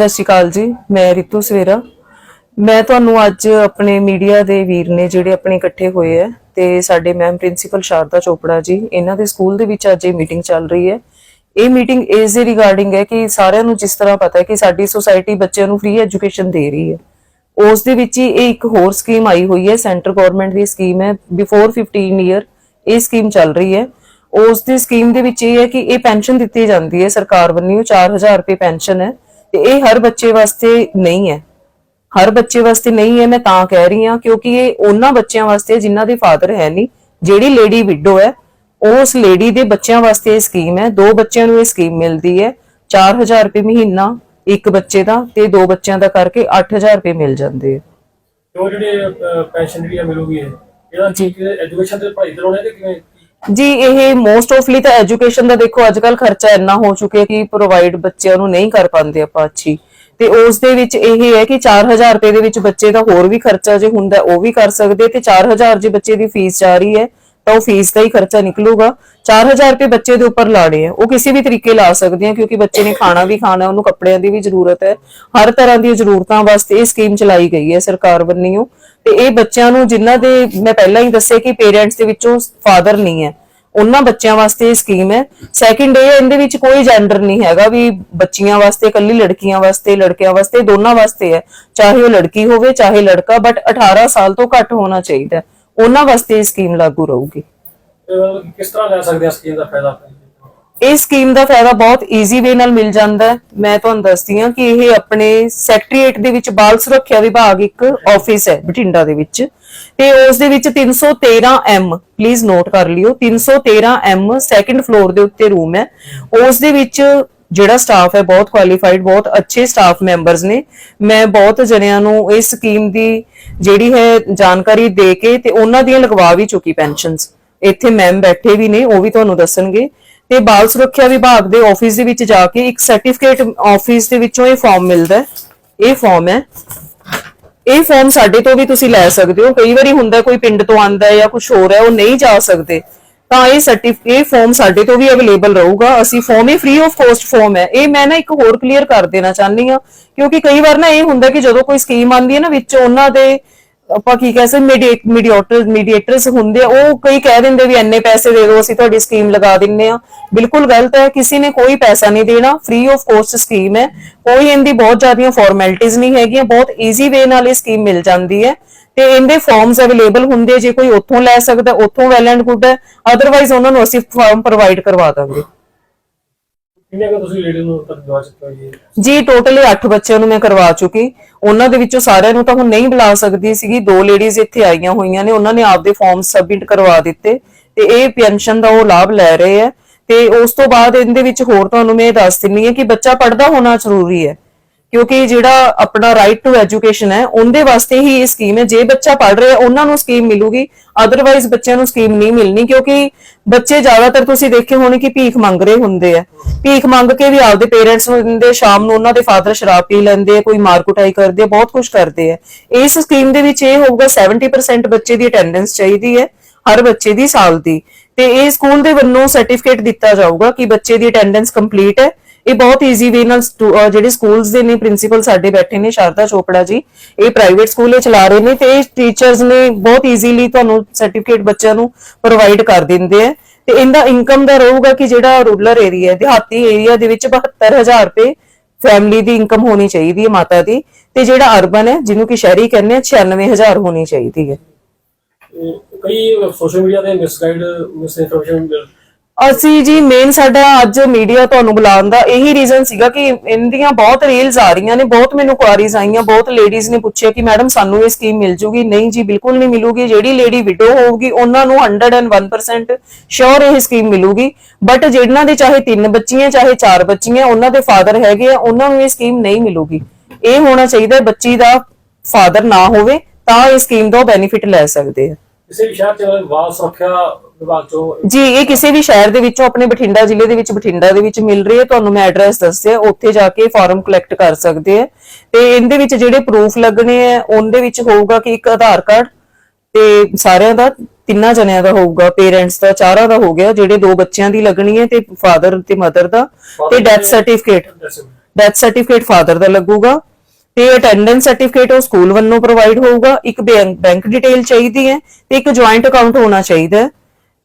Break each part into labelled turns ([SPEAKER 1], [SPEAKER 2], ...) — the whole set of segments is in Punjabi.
[SPEAKER 1] ਸਤਿ ਸ਼੍ਰੀ ਅਕਾਲ ਜੀ, ਮੈਂ ਰਿਤੂ ਸਵੇਰਾ। ਮੈਂ ਤੁਹਾਨੂੰ ਅੱਜ ਆਪਣੇ ਮੀਡੀਆ ਦੇ ਵੀਰ ਨੇ ਜਿਹੜੇ ਆਪਣੇ ਇਕੱਠੇ ਹੋਏ ਹੈ ਤੇ ਸਾਡੇ ਮੈਮ ਪ੍ਰਿੰਸੀਪਲ ਸ਼ਾਰਦਾ ਚੋਪੜਾ ਜੀ, ਇਹਨਾਂ ਦੇ ਸਕੂਲ ਦੇ ਵਿੱਚ ਅੱਜ ਇਹ ਮੀਟਿੰਗ ਚੱਲ ਰਹੀ ਹੈ। ਇਹ ਮੀਟਿੰਗ ਇਸ ਦੇ ਰਿਗਾਰਡਿੰਗ ਹੈ ਕਿ ਸਾਰਿਆਂ ਨੂੰ ਜਿਸ ਤਰ੍ਹਾਂ ਪਤਾ ਹੈ ਕਿ ਸਾਡੀ ਸੁਸਾਇਟੀ ਬੱਚਿਆਂ ਨੂੰ ਫ੍ਰੀ ਐਜੂਕੇਸ਼ਨ ਦੇ ਰਹੀ ਹੈ। ਉਸ ਦੇ ਵਿੱਚ ਹੀ ਇਹ ਇੱਕ ਹੋਰ ਸਕੀਮ ਆਈ ਹੋਈ ਹੈ, ਸੈਂਟਰ ਗਵਰਨਮੈਂਟ ਦੀ ਸਕੀਮ ਹੈ ਬਿਫੋਰ 15 ਇਅਰ ਇਹ ਸਕੀਮ ਚੱਲ ਰਹੀ ਹੈ। ਉਸ ਦੀ ਸਕੀਮ ਦੇ ਵਿੱਚ ਇਹ ਹੈ ਕਿ ਇਹ ਪੈਨਸ਼ਨ ਦਿੱਤੀ ਜਾਂਦੀ ਹੈ ਸਰਕਾਰ ਵੱਲੋਂ 4000 ਰੁਪਏ ਪੈਨਸ਼ਨ ਹੈ। ਤੇ ਇਹ ਹਰ ਬੱਚੇ ਵਾਸਤੇ ਨਹੀਂ ਹੈ। ਹਰ ਬੱਚੇ ਵਾਸਤੇ ਨਹੀਂ ਹੈ, ਮੈਂ ਤਾਂ ਕਹਿ ਰਹੀ ਹਾਂ, ਕਿਉਂਕਿ ਇਹ ਉਹਨਾਂ ਬੱਚਿਆਂ ਵਾਸਤੇ ਜਿਨ੍ਹਾਂ ਦੇ ਫਾਦਰ ਹੈ ਨਹੀਂ, ਜਿਹੜੀ ਲੇਡੀ ਵਿਡੋ ਹੈ ਉਸ ਲੇਡੀ ਦੇ ਬੱਚਿਆਂ ਵਾਸਤੇ ਇਹ ਸਕੀਮ ਹੈ। ਦੋ ਬੱਚਿਆਂ ਨੂੰ ਇਹ ਸਕੀਮ ਮਿਲਦੀ ਹੈ 4000 ਰੁਪਏ ਮਹੀਨਾ ਇੱਕ ਬੱਚੇ ਦਾ ਤੇ ਦੋ ਬੱਚਿਆਂ ਦਾ ਕਰਕੇ 8000 ਰੁਪਏ ਮਿਲ ਜਾਂਦੇ ਆ
[SPEAKER 2] ਜੋ ਜਿਹੜੇ ਪੈਨਸ਼ਨ ਜਿਹੜੀ ਮਿਲੂਗੀ ਇਹਦਾ ਐਜੂਕੇਸ਼ਨ ਤੇ ਪੜ੍ਹਾਈ ਤੇ ਲਾਉਣੇ ਤੇ ਕਿਵੇਂ?
[SPEAKER 1] ਜੀ, ਇਹ ਮੋਸਟ ਆਫਲੀ ਤਾਂ ਐਜੂਕੇਸ਼ਨ ਦਾ ਦੇਖੋ ਅੱਜ ਕੱਲ ਖਰਚਾ ਇੰਨਾ ਹੋ ਚੁੱਕਿਆ ਕਿ ਪ੍ਰੋਵਾਈਡ ਬੱਚਿਆਂ ਨੂੰ ਨਹੀਂ ਕਰ ਪਾਉਂਦੇ ਆਪਾਂ ਅੱਛੀ। ਤੇ ਉਸ ਦੇ ਵਿੱਚ ਇਹ ਹੈ ਕਿ 4000 ਰੁਪਏ ਦੇ ਵਿੱਚ ਬੱਚੇ ਦਾ ਹੋਰ ਵੀ ਖਰਚਾ ਜੇ ਹੁੰਦਾ ਉਹ ਵੀ ਕਰ ਸਕਦੇ ਤੇ 4000 ਜੇ ਬੱਚੇ ਦੀ ਫੀਸ ਜਾ ਰਹੀ ਹੈ ਤਾਂ ਉਹ ਫੀਸ ਦਾ ਹੀ ਖਰਚਾ ਨਿਕਲੂਗਾ। 4000 ਰੁਪਏ ਬੱਚੇ ਦੇ ਉੱਪਰ ਲਾੜੇ ਆ। ਉਹ ਕਿਸੇ ਵੀ ਤਰੀਕੇ ਲਾ ਸਕਦੇ ਆ, ਕਿਉਂਕਿ ਬੱਚੇ ਨੇ ਖਾਣਾ ਵੀ ਖਾਣਾ, ਉਹਨੂੰ ਕੱਪੜਿਆਂ ਦੀ ਵੀ ਜ਼ਰੂਰਤ ਹੈ। ਹਰ ਤਰ੍ਹਾਂ ਦੀ ਜ਼ਰੂਰਤਾਂ ਵਾਸਤੇ ਇਹ ਸਕੀਮ ਚਲਾਈ ਗਈ ਹੈ ਸਰਕਾਰ ਵੱਲੋਂ। ਤੇ ਇਹ ਬੱਚਿਆਂ ਨੂੰ ਜਿਨ੍ਹਾਂ ਦੇ, ਮੈਂ ਪਹਿਲਾਂ ਹੀ ਦੱਸਿਆ ਕਿ ਪੇਰੈਂਟਸ ਦੇ ਵਿੱਚੋਂ ਫਾਦਰ ਨਹੀਂ ਹੈ, ਉਹਨਾਂ ਬੱਚਿਆਂ ਵਾਸਤੇ ਇਹ ਸਕੀਮ ਹੈ। ਸੈਕਿੰਡ ਇਹ ਇਹਦੇ ਵਿੱਚ ਕੋਈ ਜੈਂਡਰ ਨਹੀਂ ਹੈਗਾ ਵੀ ਬੱਚੀਆਂ ਵਾਸਤੇ, ਇਕੱਲੀ ਲੜਕੀਆਂ ਵਾਸਤੇ, ਲੜਕਿਆਂ ਵਾਸਤੇ, ਦੋਨਾਂ ਵਾਸਤੇ ਹੈ। ਚਾਹੇ ਉਹ ਲੜਕੀ ਹੋਵੇ, ਚਾਹੇ ਲੜਕਾ ਬਟ 18 ਸਾਲ ਤੋਂ ਘੱਟ ਹੋਣਾ ਚਾਹੀਦਾ ਉਹਨਾਂ ਵਾਸਤੇ ਇਹ ਸਕੀਮ ਲਾਗੂ ਰਹੂਗੀ।
[SPEAKER 2] ਕਿਸ ਤਰ੍ਹਾਂ ਲੈ ਸਕਦੇ ਆ ਸਕੀਮ ਦਾ ਫਾਇਦਾ?
[SPEAKER 1] ਇਹ ਸਕੀਮ ਦਾ ਫਾਇਦਾ ਬਹੁਤ ਈਜ਼ੀ ਵੇ ਨਾਲ ਮਿਲ ਜਾਂਦਾ ਹੈ। ਮੈਂ ਤੁਹਾਨੂੰ ਦੱਸਦੀ ਹਾਂ ਕਿ ਇਹ ਆਪਣੇ ਸੈਕਟਰੀਏਟ ਦੇ ਵਿੱਚ ਬਾਲ ਸੁਰੱਖਿਆ ਵਿਭਾਗ ਇੱਕ ਆਫਿਸ ਹੈ ਬਠਿੰਡਾ ਦੇ ਵਿੱਚ। ਤੇ ਉਸ ਦੇ ਵਿੱਚ 313 ਐਮ ਪਲੀਜ਼ ਨੋਟ ਕਰ ਲਿਓ 313 ਐਮ ਸੈਕੰਡ ਫਲੋਰ ਦੇ ਉੱਤੇ ਰੂਮ ਹੈ। ਉਸ ਦੇ ਵਿੱਚ ਜਿਹੜਾ ਸਟਾਫ ਹੈ, ਬਹੁਤ ਕੁਆਲੀਫਾਈਡ ਬਹੁਤ ਅੱਛੇ ਸਟਾਫ ਮੈਂਬਰਸ ਨੇ। ਮੈਂ ਬਹੁਤ ਜਣਿਆਂ ਨੂੰ ਇਸ ਸਕੀਮ ਦੀ ਜਿਹੜੀ ਹੈ ਜਾਣਕਾਰੀ ਦੇ ਕੇ ਤੇ ਉਹਨਾਂ ਦੀਆਂ ਲਗਵਾ ਵੀ ਚੁੱਕੀ ਪੈਨਸ਼ਨਸ ਇੱਥੇ ਮੈਮ ਬੈਠੇ ਵੀ ਨੇ, ਉਹ ਵੀ ਤੁਹਾਨੂੰ ਦੱਸਣਗੇ। ਤੇ ਬਾਲ ਸੁਰੱਖਿਆ ਵਿਭਾਗ ਦੇ ਆਫਿਸ ਦੇ ਵਿੱਚ ਜਾ ਕੇ ਇੱਕ ਸਰਟੀਫਿਕੇਟ ਆਫਿਸ ਦੇ ਵਿੱਚੋਂ ਇਹ ਫਾਰਮ ਮਿਲਦਾ ਇਹ ਫਾਰਮ ਹੈ। ਇਹ ਫਾਰਮ ਸਾਡੇ ਤੋਂ ਵੀ ਤੁਸੀਂ ਲੈ ਸਕਦੇ ਹੋ। ਕਈ ਵਾਰੀ ਹੁੰਦਾ ਕੋਈ ਪਿੰਡ ਤੋਂ ਆਂਦਾ ਹੈ ਜਾਂ ਕੁਝ ਹੋਰ ਹੈ, ਉਹ ਨਹੀਂ ਜਾ ਸਕਦੇ। ਤਾਂ ਇਹ ਸਰਟੀਫਿਕੇਟ ਫਾਰਮ ਸਾਡੇ ਤੋਂ ਵੀ ਅਵੇਲੇਬਲ ਰਹੂਗਾ। ਅਸੀਂ ਫਾਰਮ ਇਹ ਫ੍ਰੀ ਆਫ ਕੋਸਟ ਫਾਰਮ ਹੈ। ਇਹ ਮੈਂ ਨਾ ਇੱਕ ਹੋਰ ਕਲੀਅਰ ਕਰ ਦੇਣਾ ਚਾਹੁੰਦੀ ਹਾਂ, ਕਿਉਂਕਿ ਕਈ ਵਾਰ ਨਾ ਇਹ ਹੁੰਦਾ ਕਿ ਜਦੋਂ ਕੋਈ ਸਕੀਮ ਆਂਦੀ ਹੈ ਨਾ ਵਿੱਚ ਉਹਨਾਂ ਦੇ, ਆਪਾਂ ਕੀ ਕਹਿ ਸਕਦੇ ਮੀਡੀਏਟਰ ਮੀਡੀਏਟਰਸ ਹੁੰਦੇ ਆ, ਉਹ ਕਈ ਕਹਿ ਦਿੰਦੇ ਵੀ ਇੰਨੇ ਪੈਸੇ ਦੇ ਦਿਓ, ਅਸੀਂ ਤੁਹਾਡੀ ਸਕੀਮ ਲਗਾ ਦਿੰਨੇ ਆ ਬਿਲਕੁਲ ਗਲਤ ਹੈ। ਕਿਸੇ ਨੇ ਕੋਈ ਪੈਸਾ ਨਹੀਂ ਦੇਣਾ। ਫ੍ਰੀ ਆਫ ਕੋਸਟ ਸਕੀਮ ਹੈ। ਕੋਈ ਇਹਦੀ ਬਹੁਤ ਜ਼ਿਆਦੀਆਂ ਫਾਰਮੈਲਿਟੀਆਂ ਨਹੀਂ ਹੈਗੀਆਂ। ਬਹੁਤ ਈਜ਼ੀ ਵੇ ਨਾਲ ਇਹ ਸਕੀਮ ਮਿਲ ਜਾਂਦੀ ਹੈ। ਤੇ ਇਹਦੇ ਫਾਰਮਸ ਅਵੇਲੇਬਲ ਹੁੰਦੇ ਜੇ ਕੋਈ ਉੱਥੋਂ ਲੈ ਸਕਦਾ ਉੱਥੋਂ ਵੈਲ ਐਂਡ ਗੁੱਡ ਹੈ ਅਦਰਵਾਈਜ਼ ਉਹਨਾਂ ਨੂੰ ਅਸੀਂ ਫਾਰਮ ਪ੍ਰੋਵਾਈਡ ਕਰਵਾ ਦਾਂਗੇ।
[SPEAKER 2] ਕਿੰਨੇ ਕੁ ਤੁਸੀਂ ਲੇਡੀ ਨੂੰ ਤੱਕ ਦਵਾ ਚੁੱਕੇ ਹੋ ਜੀ?
[SPEAKER 1] ਟੋਟਲ 8 ਬੱਚਿਆਂ ਨੂੰ ਮੈਂ ਕਰਵਾ ਚੁੱਕੀ। ਉਹਨਾਂ ਦੇ ਵਿੱਚੋਂ ਸਾਰਿਆਂ ਨੂੰ ਤਾਂ ਹੁਣ ਨਹੀਂ ਬੁਲਾ ਸਕਦੀ ਸੀਗੀ। ਦੋ ਲੇਡੀਜ਼ ਇੱਥੇ ਆਈਆਂ ਹੋਈਆਂ ਨੇ ਉਹਨਾਂ ਨੇ ਆਪਦੇ ਫਾਰਮ ਸਬਮਿਟ ਕਰਵਾ ਦਿੱਤੇ। ਤੇ ਇਹ ਪੈਨਸ਼ਨ ਦਾ ਉਹ ਲਾਭ ਲੈ ਰਹੇ ਆ। ਤੇ ਉਸ ਤੋਂ ਬਾਅਦ ਇਹਦੇ ਵਿੱਚ ਹੋਰ ਤੁਹਾਨੂੰ ਮੈਂ ਦੱਸ ਦਿੰਨੀ ਹੈ ਕਿ ਬੱਚਾ ਪੜ੍ਹਦਾ ਹੋਣਾ ਜ਼ਰੂਰੀ ਹੈ। ਕਿਉਂਕਿ ਜਿਹੜਾ ਆਪਣਾ ਰਾਈਟ ਟੂ ਐਜੂਕੇਸ਼ਨ ਹੈ, ਉਹਦੇ ਵਾਸਤੇ ਹੀ ਇਹ ਸਕੀਮ ਹੈ। ਜੇ ਬੱਚਾ ਪੜ੍ਹ ਰਿਹਾ, ਉਹਨਾਂ ਨੂੰ ਸਕੀਮ ਮਿਲੂਗੀ ਅਦਰਵਾਈਜ਼ ਬੱਚਿਆਂ ਨੂੰ ਸਕੀਮ ਨਹੀਂ ਮਿਲਣੀ, ਕਿਉਂਕਿ ਬੱਚੇ ਜ਼ਿਆਦਾਤਰ ਤੁਸੀਂ ਦੇਖੇ ਹੋਣੇ ਕਿ ਭੀਖ ਮੰਗ ਰਹੇ ਹੁੰਦੇ ਆ। ਭੀਖ ਮੰਗ ਕੇ ਵੀ ਆਪਦੇ ਪੇਰੈਂਟਸ ਨੂੰ ਦਿੰਦੇ, ਸ਼ਾਮ ਨੂੰ ਉਹਨਾਂ ਦੇ ਫਾਦਰ ਸ਼ਰਾਬ ਪੀ ਲੈਂਦੇ ਆ, ਕੋਈ ਮਾਰਕੁਟਾਈ ਕਰਦੇ ਆ, ਬਹੁਤ ਕੁਝ ਕਰਦੇ ਆ। ਇਸ ਸਕੀਮ ਦੇ ਵਿੱਚ ਇਹ ਹੋਊਗਾ 70% ਬੱਚੇ ਦੀ ਅਟੈਂਡੈਂਸ ਚਾਹੀਦੀ ਹੈ, ਹਰ ਬੱਚੇ ਦੀ ਸਾਲ ਦੀ। ਤੇ ਇਹ ਸਕੂਲ ਦੇ ਵੱਲੋਂ ਸਰਟੀਫਿਕੇਟ ਦਿੱਤਾ ਜਾਊਗਾ ਕਿ ਬੱਚੇ ਦੀ ਅਟੈਂਡੈਂਸ ਕੰਪਲੀਟ ਹੈ। ਇਹ ਬਹੁਤ ਈਜ਼ੀ ਵੇ ਨਾਲ ਜਿਹੜੇ ਸਕੂਲਸ ਦੇ ਨੇ ਪ੍ਰਿੰਸੀਪਲ ਸਾਡੇ ਬੈਠੇ ਨੇ, ਸ਼ਾਰਦਾ ਚੋਪੜਾ ਜੀ। ਇਹ ਪ੍ਰਾਈਵੇਟ ਸਕੂਲ ਇਹ ਚਲਾ ਰਹੇ ਨੇ ਤੇ ਇਹ ਟੀਚਰਸ ਨੇ ਬਹੁਤ ਈਜ਼ੀਲੀ ਤੁਹਾਨੂੰ ਸਰਟੀਫਿਕੇਟ ਬੱਚਿਆਂ ਨੂੰ ਪ੍ਰੋਵਾਈਡ ਕਰ ਦਿੰਦੇ ਆ। ਤੇ ਇਹਦਾ ਇਨਕਮ ਦਾ ਰਹੂਗਾ ਕਿ ਜਿਹੜਾ ਰੂਰਲ ਏਰੀਆ ਦਿਹਾਤੀ ਏਰੀਆ ਦੇ ਵਿੱਚ 72000 ਰੁਪਏ ਫੈਮਿਲੀ ਦੀ ਇਨਕਮ ਹੋਣੀ ਚਾਹੀਦੀ ਹੈ ਮਾਤਾ ਦੀ। ਤੇ ਜਿਹੜਾ ਅਰਬਨ ਹੈ, ਜਿਹਨੂੰ ਕਿ ਸ਼ਹਿਰੀ ਕਹਿੰਦੇ ਆ 96000 ਹੋਣੀ ਚਾਹੀਦੀ ਹੈ।
[SPEAKER 2] ਕਈ ਸੋਸ਼ਲ ਮੀਡੀਆ ਤੇ ਮਿਸਗਾਈਡ ਮਿਸ
[SPEAKER 1] ਅਸੀਂ ਜੀ ਮੇਨ ਸਾਡਾ ਅੱਜ ਮੀਡੀਆ ਤੁਹਾਨੂੰ ਬੁਲਾਉਣ ਦਾ ਇਹੀ ਰੀਜ਼ਨ ਸੀਗਾ ਕਿ ਇੰਦੀਆਂ ਬਹੁਤ ਰੀਲਸ ਆ ਰਹੀਆਂ ਨੇ, ਬਹੁਤ ਮੈਨੂੰ ਕੁਆਰੀਜ਼ ਆਈਆਂ, ਬਹੁਤ ਲੇਡੀਜ਼ ਨੇ ਪੁੱਛਿਆ ਕਿ ਮੈਡਮ ਸਾਨੂੰ ਇਹ ਸਕੀਮ ਮਿਲ ਜੂਗੀ, ਨਹੀਂ ਜੀ ਬਿਲਕੁਲ ਨਹੀਂ ਮਿਲੂਗੀ, ਜਿਹੜੀ ਲੇਡੀ ਵਿਡੋ ਹੋਊਗੀ, ਉਹਨਾਂ ਨੂੰ 101% ਸ਼ੋਰ ਇਹ ਸਕੀਮ ਮਿਲੂਗੀ ਬਟ ਜਿਹਨਾਂ ਦੇ ਚਾਹੇ ਤਿੰਨ ਬੱਚੀਆਂ, ਚਾਹੇ ਚਾਰ ਬੱਚੀਆਂ, ਉਹਨਾਂ ਦੇ ਫਾਦਰ ਹੈਗੇ ਆ, ਉਹਨਾਂ ਨੂੰ ਇਹ ਸਕੀਮ ਨਹੀਂ ਮਿਲੂਗੀ। ਇਹ ਹੋਣਾ ਚਾਹੀਦਾ ਬੱਚੀ ਦਾ ਫਾਦਰ ਨਾ ਹੋਵੇ, ਤਾਂ ਇਹ ਸਕੀਮ ਦਾ ਬੈਨੀਫਿਟ ਲੈ ਸਕਦੇ ਆ।
[SPEAKER 2] ਕਿਸੇ ਵੀ ਸ਼ਹਿਰ ਚ ਸੁਰੱਖਿਆ ਵਿਭਾਗ ਚੋਂ
[SPEAKER 1] ਜੀ ਇਹ ਕਿਸੇ ਵੀ ਸ਼ਹਿਰ ਦੇ ਵਿੱਚੋਂ ਆਪਣੇ ਬਠਿੰਡਾ ਜ਼ਿਲ੍ਹੇ ਦੇ ਵਿੱਚ ਬਠਿੰਡਾ ਦੇ ਵਿੱਚ ਮਿਲ ਰਹੀ ਹੈ। ਤੁਹਾਨੂੰ ਮੈਂ ਐਡਰੈਸ ਦੱਸਿਆ ਉੱਥੇ ਜਾ ਕੇ ਫਾਰਮ ਕਲੈਕਟ ਕਰ ਸਕਦੇ ਆ ਤੇ ਇਹਦੇ ਵਿੱਚ ਜਿਹੜੇ ਪ੍ਰੂਫ ਲੱਗਣੇ ਆ ਉਹਦੇ ਵਿੱਚ ਹੋਊਗਾ ਕਿ ਇੱਕ ਆਧਾਰ ਕਾਰਡ ਤੇ ਸਾਰਿਆਂ ਦਾ ਤਿੰਨਾਂ ਜਣਿਆਂ ਦਾ ਹੋਊਗਾ ਪੇਰੈਂਟਸ ਦਾ ਚਾਰਾਂ ਦਾ ਹੋ ਗਿਆ ਜਿਹੜੇ ਦੋ ਬੱਚਿਆਂ ਦੀ ਲੱਗਣੀ ਹੈ ਤੇ ਫਾਦਰ ਤੇ ਮਦਰ ਦਾ ਤੇ death certificate death certificate father ਦਾ ਲੱਗੂਗਾ। ਤੇ ਅਟੈਂਡੈਂਸ ਸਰਟੀਫਿਕੇਟ ਉਹ ਸਕੂਲ ਵੱਲੋਂ ਪ੍ਰੋਵਾਈਡ ਹੋਊਗਾ। ਇੱਕ ਬੈਂਕ ਡਿਟੇਲ ਚਾਹੀਦੀ ਹੈ ਤੇ ਇੱਕ ਜੁਆਇੰਟ ਅਕਾਊਂਟ ਹੋਣਾ ਚਾਹੀਦਾ ਹੈ।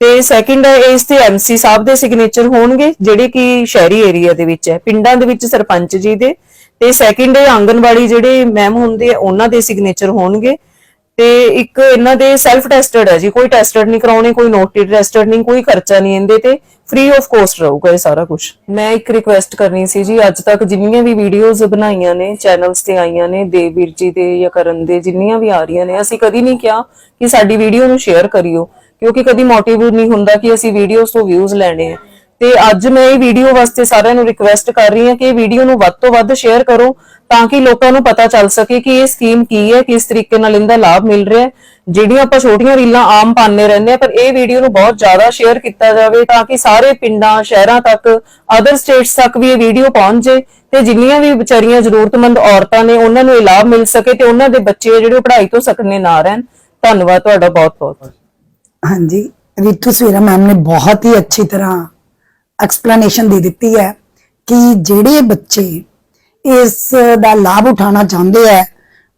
[SPEAKER 1] ਤੇ ਸੈਕਿੰਡ ਹੈ, ਇਸ ਤੇ ਐਮਸੀ ਸਾਹਿਬ ਦੇ ਸਿਗਨੇਚਰ ਹੋਣਗੇ, ਜਿਹੜੇ ਕਿ ਸ਼ਹਿਰੀ ਏਰੀਆ ਦੇ ਵਿੱਚ ਹੈ, ਪਿੰਡਾਂ ਦੇ ਵਿੱਚ ਸਰਪੰਚ ਜੀ ਦੇ। ਤੇ ਸੈਕਿੰਡ ਹੈ ਆਂਗਨਵਾੜੀ ਜਿਹੜੇ ਮੈਮ ਹੁੰਦੇ ਆ, ਉਹਨਾਂ ਦੇ ਸਿਗਨੇਚਰ ਹੋਣਗੇ। ਤੇ ਇੱਕ ਇਹਨਾਂ ਦੇ ਸੈਲਫ ਟੈਸਟਡ ਹੈ ਜੀ, ਕੋਈ ਟੈਸਟਡ ਨਹੀਂ ਕਰਾਉਣੇ, ਕੋਈ ਨੋਟਿਡ ਟੈਸਟਡ ਨਹੀਂ, ਕੋਈ ਖਰਚਾ ਨਹੀਂ ਇਹਦੇ ਤੇ। ਫ੍ਰੀ ਆਫ ਕੋਸਟ ਰਹੂਗਾ ਇਹ ਸਾਰਾ ਕੁਝ ਮੈਂ ਇੱਕ ਰਿਕੁਐਸਟ ਕਰਨੀ ਸੀ ਜੀ, ਅੱਜ ਤੱਕ ਜਿੰਨੀਆਂ ਵੀ ਵੀਡੀਓਜ਼ ਬਣਾਈਆਂ ਨੇ ਚੈਨਲਸ ਤੇ ਆਈਆਂ ਨੇ ਦੇਵਵੀਰ ਜੀ ਦੇ ਜਾਂ ਕਰਨ ਦੇ, ਜਿੰਨੀਆਂ ਵੀ ਆ ਰਹੀਆਂ ਨੇ, ਅਸੀਂ ਕਦੀ ਨਹੀਂ ਕਿਹਾ ਕਿ ਸਾਡੀ ਵੀਡੀਓ ਨੂੰ ਸ਼ੇਅਰ ਕਰਿਓ। ਕਿਉਂਕਿ ਕਦੀ ਮੋਟਿਵ ਨਹੀਂ ਹੁੰਦਾ ਕਿ ਅਸੀਂ ਵੀਡੀਓਜ਼ ਤੋਂ ਵਿਊਜ਼ ਲੈਣੇ ਆ। ਤੇ ਅੱਜ ਮੈਂ ਇਹ ਵੀਡੀਓ ਵਾਸਤੇ ਸਾਰਿਆਂ ਨੂੰ ਰਿਕੁਐਸਟ ਕਰ ਰਹੀ ਹਾਂ ਕਿ ਇਹ ਵੀਡੀਓ ਨੂੰ ਵੱਧ ਤੋਂ ਵੱਧ ਸ਼ੇਅਰ ਕਰੋ, ਤਾਂ ਕਿ ਲੋਕਾਂ ਨੂੰ ਪਤਾ ਚੱਲ ਸਕੇ ਕਿ ਇਹ ਸਕੀਮ ਕੀ ਹੈ, ਕਿਸ ਤਰੀਕੇ ਨਾਲ ਇਹਦਾ ਲਾਭ ਮਿਲ ਰਿਹਾ ਹੈ। ਜਿਹੜੀਆਂ ਆਪਾਂ ਛੋਟੀਆਂ ਰੀਲਾਂ ਆਮ ਪਾਉਂਦੇ ਰਹਿੰਦੇ ਆ, ਪਰ ਇਹ ਵੀਡੀਓ ਨੂੰ ਬਹੁਤ ਜ਼ਿਆਦਾ ਸ਼ੇਅਰ ਕੀਤਾ ਜਾਵੇ ਤਾਂ ਕਿ ਸਾਰੇ ਪਿੰਡਾਂ, ਸ਼ਹਿਰਾਂ ਤੱਕ ਅਦਰ ਸਟੇਟਸ ਤੱਕ ਵੀ ਇਹ ਵੀਡੀਓ ਪਹੁੰਚ ਜੇ ਤੇ ਜਿੰਨੀਆਂ ਵੀ ਵਿਚਾਰੀਆਂ ਜ਼ਰੂਰਤਮੰਦ ਔਰਤਾਂ ਨੇ, ਉਹਨਾਂ ਨੂੰ ਇਹ ਲਾਭ ਮਿਲ ਸਕੇ ਤੇ ਉਹਨਾਂ ਦੇ ਬੱਚੇ ਜਿਹੜੇ ਉਹ ਪੜ੍ਹਾਈ ਤੋਂ ਸਕਨੇ ਨਾ ਰਹਿਣ। ਧੰਨਵਾਦ, ਤੁਹਾਡਾ ਬਹੁਤ ਬਹੁਤ
[SPEAKER 3] ਹਾਂਜੀ, ਰਿਤੂ ਸਵੇਰਾ ਮੈਮ ਨੇ ਬਹੁਤ ਹੀ ਅੱਛੀ ਤਰ੍ਹਾਂ ਐਕਸਪਲੇਨੇਸ਼ਨ ਦੇ ਦਿੱਤੀ ਹੈ ਕਿ ਜਿਹੜੇ ਬੱਚੇ ਇਸ ਦਾ ਲਾਭ ਉਠਾਉਣਾ ਚਾਹੁੰਦੇ ਆ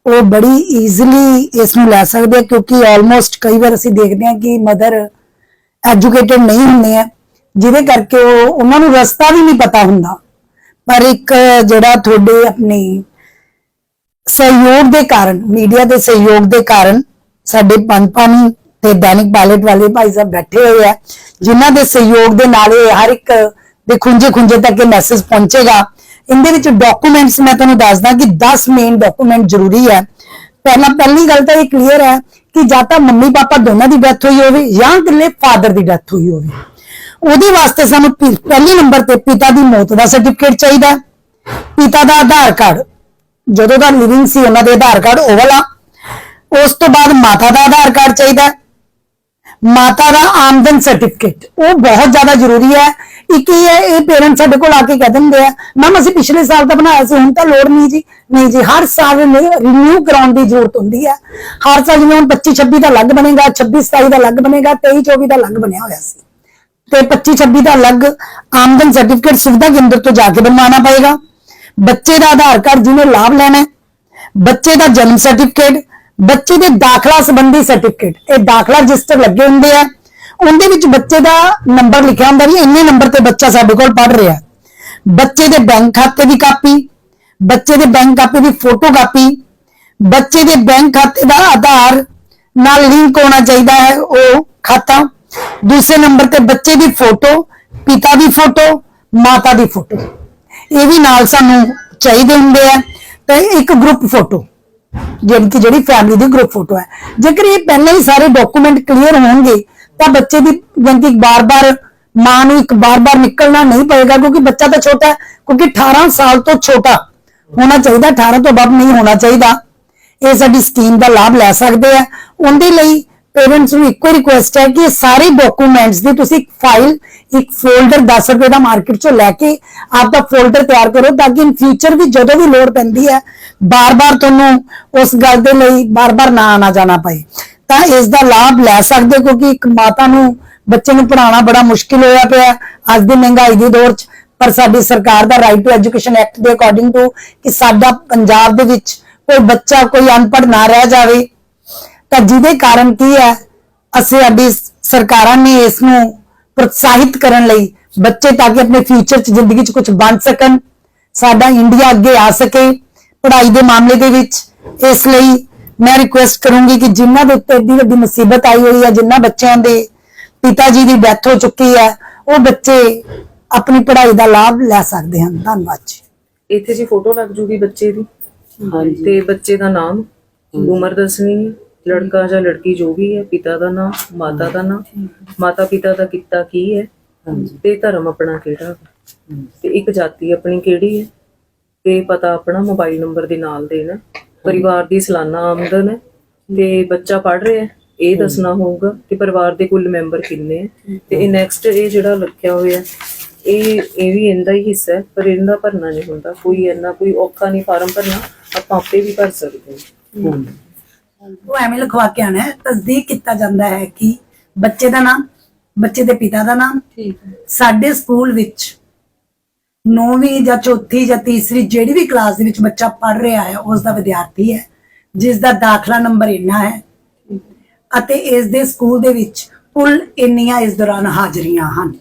[SPEAKER 3] ਉਹ ਬੜੀ ਈਜ਼ੀਲੀ ਇਸ ਨੂੰ ਲੈ ਸਕਦੇ ਆ, ਕਿਉਂਕਿ ਆਲਮੋਸਟ ਕਈ ਵਾਰ ਅਸੀਂ ਦੇਖਦੇ ਹਾਂ ਕਿ ਮਦਰ ਐਜੂਕੇਟਡ ਨਹੀਂ ਹੁੰਦੇ ਆ ਜਿਹਦੇ ਕਰਕੇ ਉਹ, ਉਹਨਾਂ ਨੂੰ ਰਸਤਾ ਵੀ ਨਹੀਂ ਪਤਾ ਹੁੰਦਾ। ਪਰ ਇੱਕ ਜਿਹੜਾ ਤੁਹਾਡੇ ਆਪਣੀ ਸਹਿਯੋਗ ਦੇ ਕਾਰਨ ਮੀਡੀਆ ਦੇ ਸਹਿਯੋਗ ਦੇ ਕਾਰਨ ਸਾਡੇ ਪੰਜਪਾਨੀ ਤੇ ਦੈਨਿਕ ਪਾਇਲਟ ਵਾਲੇ ਭਾਈ ਸਾਹਿਬ ਬੈਠੇ ਹੋਏ ਆ, ਜਿਨ੍ਹਾਂ ਦੇ ਸਹਿਯੋਗ ਦੇ ਨਾਲ ਇਹ ਹਰ ਇੱਕ ਦੇ ਖੁੰਝੇ ਖੁੰਝੇ ਤੱਕ ਇਹ ਮੈਸੇਜ ਪਹੁੰਚੇਗਾ। ਇਹਦੇ ਵਿੱਚ ਡਾਕੂਮੈਂਟਸ ਮੈਂ ਤੁਹਾਨੂੰ ਦੱਸਦਾ ਕਿ 10 ਮੇਨ ਡਾਕੂਮੈਂਟ ਜ਼ਰੂਰੀ ਹੈ। ਪਹਿਲਾਂ ਪਹਿਲੀ ਗੱਲ ਤਾਂ ਇਹ ਕਲੀਅਰ ਹੈ ਕਿ ਜਾਂ ਤਾਂ ਮੰਮੀ ਪਾਪਾ ਦੋਨਾਂ ਦੀ ਡੈਥ ਹੋਈ ਹੋਵੇ ਜਾਂ ਇਕੱਲੇ ਫਾਦਰ ਦੀ ਡੈਥ ਹੋਈ ਹੋਵੇ। ਉਹਦੇ ਵਾਸਤੇ ਸਾਨੂੰ ਪਹਿ- ਪਹਿਲੇ ਨੰਬਰ ਤੇ ਪਿਤਾ ਦੀ ਮੌਤ ਦਾ ਸਰਟੀਫਿਕੇਟ ਚਾਹੀਦਾ। ਪਿਤਾ ਦਾ ਆਧਾਰ ਕਾਰਡ, ਜਦੋਂ ਦਾ ਲਿਵਿੰਗ ਸੀ ਉਹਨਾਂ ਦੇ ਆਧਾਰ ਕਾਰਡ, ਉਹ ਵਾਲਾ। ਉਸ ਤੋਂ ਬਾਅਦ ਮਾਤਾ ਦਾ ਆਧਾਰ ਕਾਰਡ ਚਾਹੀਦਾ। ਮਾਤਾ ਦਾ ਆਮਦਨ ਸਰਟੀਫਿਕੇਟ ਉਹ ਬਹੁਤ ਜ਼ਿਆਦਾ ਜ਼ਰੂਰੀ ਹੈ। ਇੱਕ ਇਹ ਹੈ, ਇਹ ਪੇਰੈਂਟ ਸਾਡੇ ਕੋਲ ਆ ਕੇ ਕਹਿ ਦਿੰਦੇ ਆ ਮੈਮ ਅਸੀਂ ਪਿਛਲੇ ਸਾਲ ਤਾਂ ਬਣਾਇਆ ਸੀ, ਹੁਣ ਤਾਂ ਲੋੜ ਨਹੀਂ ਜੀ। ਨਹੀਂ ਜੀ, ਹਰ ਸਾਲ ਰਿਨਿਊ ਕਰਾਉਣ ਦੀ ਜ਼ਰੂਰਤ ਹੁੰਦੀ ਹੈ। ਹਰ ਸਾਲ ਜਿਵੇਂ ਹੁਣ 25 26 ਦਾ ਅਲੱਗ ਬਣੇਗਾ 26 27 ਦਾ ਅਲੱਗ ਬਣੇਗਾ 23 24 ਦਾ ਅਲੱਗ ਬਣਿਆ ਹੋਇਆ ਸੀ। ਤੇ 25 26 ਦਾ ਅਲੱਗ ਆਮਦਨ ਸਰਟੀਫਿਕੇਟ ਸੁਵਿਧਾ ਕੇਂਦਰ ਤੋਂ ਜਾ ਕੇ ਬਣਵਾਉਣਾ ਪਏਗਾ। ਬੱਚੇ ਦਾ ਆਧਾਰ ਕਾਰਡ ਜਿਹਨੇ ਲਾਭ ਲੈਣਾ ਬੱਚੇ ਦਾ ਜਨਮ ਸਰਟੀਫਿਕੇਟ ਬੱਚੇ ਦੇ ਦਾਖਲਾ ਸੰਬੰਧੀ ਸਰਟੀਫਿਕੇਟ ਇਹ ਦਾਖਲਾ ਰਜਿਸਟਰ ਲੱਗੇ ਹੁੰਦੇ ਆ। ਉਹਦੇ ਵਿੱਚ ਬੱਚੇ ਦਾ ਨੰਬਰ ਲਿਖਿਆ ਹੁੰਦਾ ਵੀ ਇੰਨੇ ਨੰਬਰ ਤੇ ਬੱਚਾ ਸਾਡੇ ਕੋਲ ਪੜ ਰਿਹਾ। ਬੱਚੇ ਦੇ ਬੈਂਕ ਖਾਤੇ ਦੀ ਕਾਪੀ, ਬੱਚੇ ਦੇ ਬੈਂਕ ਖਾਤੇ ਦੀ ਫੋਟੋ ਕਾਪੀ, ਬੱਚੇ ਦੇ ਬੈਂਕ ਖਾਤੇ ਦਾ ਆਧਾਰ, ਨਾਲ ਲਿੰਕ ਹੋਣਾ ਚਾਹੀਦਾ ਹੈ ਉਹ ਖਾਤਾ। ਦੂਸਰੇ ਨੰਬਰ ਤੇ ਬੱਚੇ ਦੀ ਫੋਟੋ ਪਿਤਾ ਦੀ ਫੋਟੋ ਮਾਤਾ ਦੀ ਫੋਟੋ ਇਹ ਵੀ ਨਾਲ ਸਾਨੂੰ ਚਾਹੀਦੇ ਹੁੰਦੇ ਆ। ਤੇ ਇੱਕ ਗਰੁੱਪ ਫੋਟੋ ਜਿਹੜੀ ਕਿ ਜਿਹੜੀ ਫੈਮਿਲੀ ਦੀ ਗਰੁੱਪ ਫੋਟੋ ਹੈ। ਜੇਕਰ ਇਹ ਪਹਿਲਾਂ ਹੀ ਸਾਰੇ ਡਾਕੂਮੈਂਟ ਕਲੀਅਰ ਹੋਣਗੇ, ਤਾਂ ਬੱਚੇ ਦੀ ਜਿੰਦਗੀ ਬਾਰ-ਬਾਰ ਮਾਂ ਨੂੰ ਇੱਕ ਬਾਰ-ਬਾਰ ਨਿਕਲਣਾ ਨਹੀਂ ਪਏਗਾ, ਕਿਉਂਕਿ ਬੱਚਾ ਤਾਂ ਛੋਟਾ ਹੈ, ਕਿਉਂਕਿ 18 ਸਾਲ ਤੋਂ ਛੋਟਾ ਹੋਣਾ ਚਾਹੀਦਾ 18 ਤੋਂ ਵੱਧ ਨਹੀਂ ਹੋਣਾ ਚਾਹੀਦਾ। ਇਹ ਸਾਡੀ ਸਕੀਮ ਦਾ ਲਾਭ ਲੈ ਸਕਦੇ ਆ। ਉਹਦੇ ਲਈ ਪੇਰੈਂਟਸ ਨੂੰ ਇੱਕੋ ਰਿਕੁਐਸਟ ਹੈ ਕਿ ਇਹ ਸਾਰੇ ਡਾਕੂਮੈਂਟਸ ਦੀ ਤੁਸੀਂ ਇੱਕ ਫਾਈਲ ਇੱਕ ਫੋਲਡਰ 10 ਰੁਪਏ ਦਾ ਮਾਰਕੀਟ ਚੋਂ ਲੈ ਕੇ ਆਪਦਾ ਫੋਲਡਰ ਤਿਆਰ ਕਰੋ ਤਾਂ ਕਿ ਇਨ ਫਿਊਚਰ ਵੀ ਜਦੋਂ ਵੀ ਲੋੜ ਪੈਂਦੀ ਹੈ, ਬਾਰ-ਬਾਰ ਤੁਹਾਨੂੰ ਉਸ ਗੱਲ ਦੇ ਲਈ ਬਾਰ-ਬਾਰ ਨਾ ਆਣਾ ਜਾਣਾ ਪਏ। ਤਾਂ ਇਸ ਦਾ ਲਾਭ ਲੈ ਸਕਦੇ ਹੋ ਕਿਉਂਕਿ ਇੱਕ ਮਾਤਾ ਨੂੰ ਬੱਚੇ ਨੂੰ ਪੜਾਉਣਾ ਬੜਾ ਮੁਸ਼ਕਿਲ ਹੋਇਆ ਪਿਆ ਅੱਜ ਦੀ ਮਹਿੰਗਾਈ ਦੇ ਦੌਰ 'ਚ। ਪਰ ਸਾਡੀ ਸਰਕਾਰ ਦਾ ਰਾਈਟ ਟੂ ਐਜੂਕੇਸ਼ਨ ਐਕਟ ਦੇ ਅਕੋਰਡਿੰਗ ਟੂ ਕਿ ਸਾਡਾ ਪੰਜਾਬ ਦੇ ਵਿੱਚ ਕੋਈ ਬੱਚਾ ਕੋਈ ਅਨਪੜ੍ਹ ਨਾ ਰਹਿ ਜਾਵੇ। ਤਾਂ ਜਿਹਦੇ ਕਾਰਨ ਕੀ ਹੈ? ਅਸੀਂ ਸਾਡੀ ਸਰਕਾਰਾਂ ਨੇ ਇਸ ਨੂੰ ਪ੍ਰੋਤਸਾਹਿਤ ਕਰਨ ਲਈ ਬੱਚੇ ਤਾਂ ਕਿ ਆਪਣੇ ਫਿਊਚਰ 'ਚ ਜ਼ਿੰਦਗੀ 'ਚ ਕੁਝ ਬਣ ਸਕਣ ਸਾਡਾ ਇੰਡੀਆ ਅੱਗੇ ਆ ਸਕੇ ਪੜ੍ਹਾਈ ਦੇ ਮਾਮਲੇ ਦੇ ਵਿੱਚ। ਇਸ ਲਈ ਮੈਂ ਰਿਕੁਐਸਟ ਕਰੂੰਗੀ ਕਿ ਜਿਨ੍ਹਾਂ ਦੇ ਉੱਤੇ ਏਡੀ ਵੱਡੀ ਮੁਸੀਬਤ ਆਈ ਹੋਈ ਹੈ ਜਿਨ੍ਹਾਂ ਬੱਚਿਆਂ ਦੇ ਪਿਤਾ ਜੀ ਦੀ ਡੈਥ ਹੋ ਚੁੱਕੀ ਹੈ ਉਹ ਬੱਚੇ ਆਪਣੀ ਪੜ੍ਹਾਈ ਦਾ ਲਾਭ ਲੈ ਸਕਦੇ ਹਨ। ਧੰਨਵਾਦ ਜੀ।
[SPEAKER 1] ਇੱਥੇ ਜੀ ਫੋਟੋ ਲੱਗ ਜੂਗੀ ਬੱਚੇ ਦੀ। ਹਾਂਜੀ। ਤੇ ਬੱਚੇ ਦਾ ਨਾਮ ਉਮਰ ਦੱਸਣੀ ਹੈ। ਲੜਕਾ ਜਾਂ ਲੜਕੀ ਜੋ ਵੀ ਹੈ ਪਿਤਾ ਦਾ ਨਾਮ ਮਾਤਾ ਦਾ ਨਾਮ ਮਾਤਾ ਪਿਤਾ ਦਾ ਕਿੱਤਾ ਕੀ ਹੈ ਤੇ ਧਰਮ ਆਪਣਾ ਕਿਹੜਾ। ਤੇ ਇੱਕ ਜਾਤੀ ਆਪਣੀ ਕਿਹੜੀ ਹੈ? ਤੇ ਪਤਾ ਆਪਣਾ ਮੋਬਾਈਲ ਨੰਬਰ ਦੇ ਨਾਲ ਦੇਣਾ ਪਰਿਵਾਰ ਦੀ ਸਾਲਾਨਾ ਆਮਦਨ ਹੈ ਤੇ ਬੱਚਾ ਪੜ ਰਿਹਾ ਹੈ ਇਹ ਦੱਸਣਾ ਹੋਊਗਾ ਕਿ ਪਰਿਵਾਰ ਦੇ ਕੁੱਲ ਮੈਂਬਰ ਕਿੰਨੇ ਹੈ। ਤੇ ਇਹ ਨੈਕਸਟ ਇਹ ਜਿਹੜਾ ਲਿਖਿਆ ਹੋਇਆ ਇਹ ਇਹ ਵੀ ਇਹਦਾ ਹੀ ਹਿੱਸਾ ਹੈ ਪਰ ਇਹਦਾ ਭਰਨਾ ਨਹੀਂ ਹੁੰਦਾ। ਕੋਈ ਇੰਨਾ ਕੋਈ ਔਖਾ ਨਹੀਂ ਫਾਰਮ ਭਰਨਾ ਆਪਾਂ ਆਪੇ ਵੀ ਭਰ ਸਕਦੇ ਹਾਂ।
[SPEAKER 3] ਉਹ ਐਵੇਂ ਲਿਖਵਾ ਕੇ ਆਣਾ ਹੈ। ਤਸਦੀਕ ਕੀਤਾ ਜਾਂਦਾ ਹੈ ਕਿ ਬੱਚੇ ਦਾ ਨਾਮ ਬੱਚੇ ਦੇ ਪਿਤਾ ਦਾ ਨਾਮ
[SPEAKER 1] ਠੀਕ ਹੈ।
[SPEAKER 3] ਸਾਡੇ ਸਕੂਲ ਵਿੱਚ ਨੌਵੀਂ ਜਾਂ ਚੌਥੀ ਜਾਂ ਤੀਸਰੀ ਜਿਹੜੀ ਵੀ ਕਲਾਸ ਦੇ ਵਿੱਚ ਬੱਚਾ ਪੜ ਰਿਹਾ ਹੈ ਉਸ ਦਾ ਵਿਦਿਆਰਥੀ ਹੈ ਜਿਸ ਦਾ ਦਾਖਲਾ ਨੰਬਰ ਇੰਨਾ ਹੈ ਅਤੇ ਇਸ ਦੇ ਸਕੂਲ ਦੇ ਵਿੱਚ ਕੁੱਲ ਇੰਨੀਆਂ ਇਸ ਦੌਰਾਨ ਹਾਜ਼ਰੀਆਂ ਹਨ।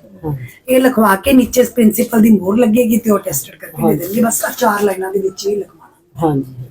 [SPEAKER 3] ਇਹ ਲਿਖਵਾ ਕੇ ਨੀਚੇ ਪ੍ਰਿੰਸੀਪਲ ਦੀ ਮੋਹਰ ਲੱਗੇਗੀ ਤੇ ਉਹ ਟੈਸਟਡ ਕਰਕੇ ਦੇ ਦੇਣਗੇ। ਬਸ ਆਹ ਚਾਰ ਲਾਈਨਾਂ ਦੇ ਵਿੱਚ ਹੀ ਲਿਖਵਾਉਣਾ।
[SPEAKER 1] ਹਾਂਜੀ।